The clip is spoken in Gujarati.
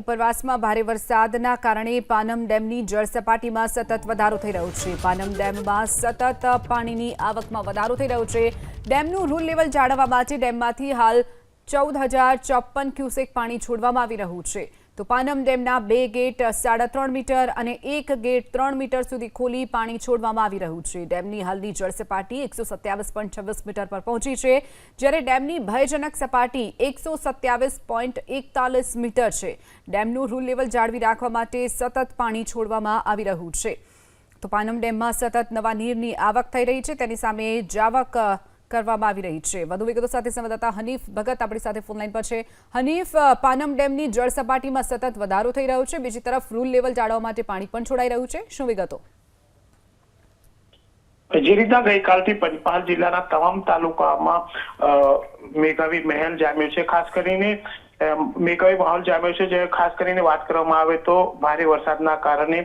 ઉપરવાસમાં ભારે વરસાદના કારણે પાનમ ડેમની જળ સપાટીમાં સતત વધારો થઈ રહ્યો છે. પાનમ ડેમમાં સતત પાણીની આવકમાં વધારો થઈ રહ્યો છે. ડેમનું રૂલ લેવલ જાળવવા માટે ડેમમાંથી હાલ ચૌદ હજાર ચોપન ક્યુસેક પાણી છોડવામાં આવી રહ્યું છે. તો પાનમ ડેમના બે ગેટ સાડા ત્રણ મીટર અને એક ગેટ ત્રણ મીટર સુધી ખોલી પાણી છોડવામાં આવી રહ્યું છે. ડેમની હાલની જળ સપાટી એકસો સત્યાવીસ પોઈન્ટ છવ્વીસ મીટર પર પહોંચી છે, જ્યારે ડેમની ભયજનક સપાટી એકસો સત્યાવીસ પોઈન્ટ એકતાલીસ મીટર છે. ડેમનું રૂલ લેવલ જાળવી રાખવા માટે સતત પાણી છોડવામાં આવી રહ્યું છે. તો પાનમ ડેમમાં સતત નવા નીરની આવક થઈ રહી છે. તેની સામે જાવક કરવામાં આવી રહી છે. વધુ વિગતો સાથે સંવાદદાતા હનીફ ભગત આપણી સાથે ફોનલાઈન પર છે. હનીફ પાનમ ડેમની જળ સપાટીમાં સતત વધારો થઈ રહ્યો છે. બીજી તરફ રૂલ લેવલ જાળવવા માટે પાણી પણ છોડાઈ રહ્યું છે. શું વિગતો? જે રીતના ગઈકાલથી પંચમહાલ જિલ્લાના તમામ તાલુકામાં મેઘાવી મહેલ જામ્યો છે. ખાસ કરીને મેઘાવી માહોલ જામ્યો છે. જે ખાસ કરીને વાત કરવામાં આવે તો ભારે વરસાદના કારણે